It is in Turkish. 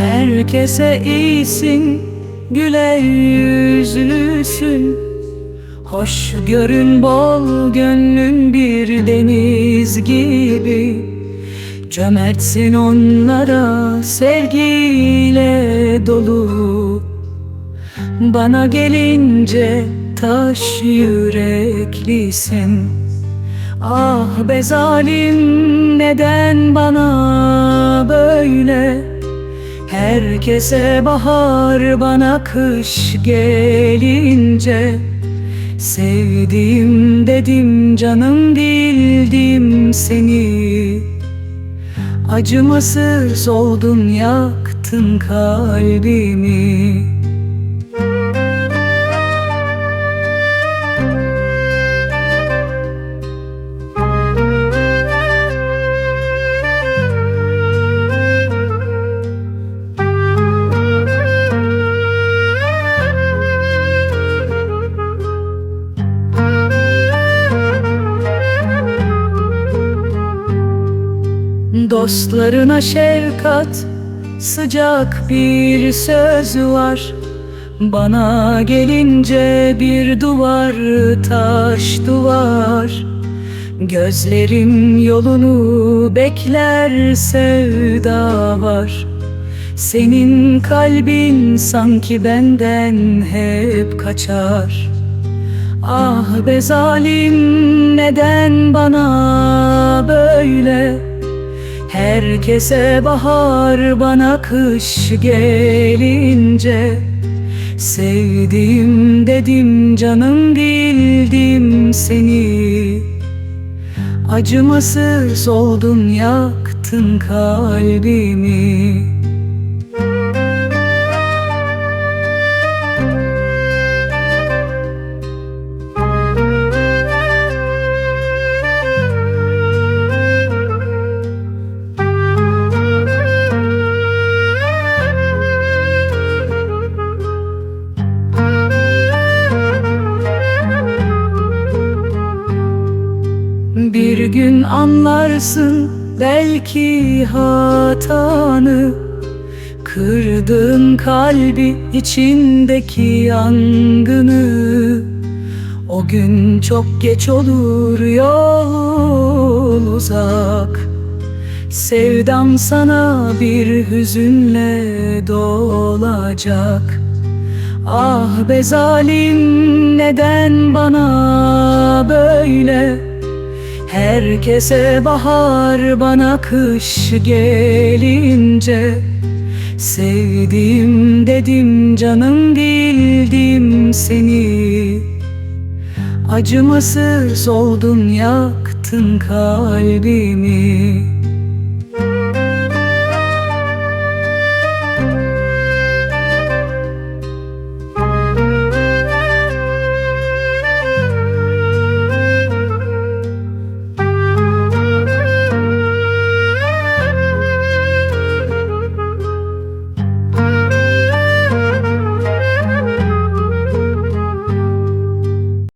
Herkese iyisin, güler yüzlüsün. Hoş görün bol gönlün bir deniz gibi. Cömertsin onlara sevgiyle dolu. Bana gelince taş yüreklisin. Ah be zalim neden bana böyle Herkese bahar bana kış gelince Sevdim dedim canım bildim seni. Acımasız oldun yaktın kalbimi Dostlarına şefkat Sıcak bir söz var. Bana gelince bir duvar taş duvar. Gözlerim yolunu bekler sevda var. Senin kalbin sanki benden hep kaçar. Ah be zalim neden bana böyle Herkese bahar bana kış gelince. Sevdim dedim canım bildim seni. Acımasız oldun yaktın kalbimi Bir gün anlarsın belki hatanı. Kırdığın kalbi içindeki yangını. O gün çok geç olur yol uzak. Sevdam sana bir hüzünle dolacak. Ah be zalim neden bana Herkese bahar bana kış gelince. Sevdim dedim canım bildim seni. Acımasız oldun yaktın kalbimi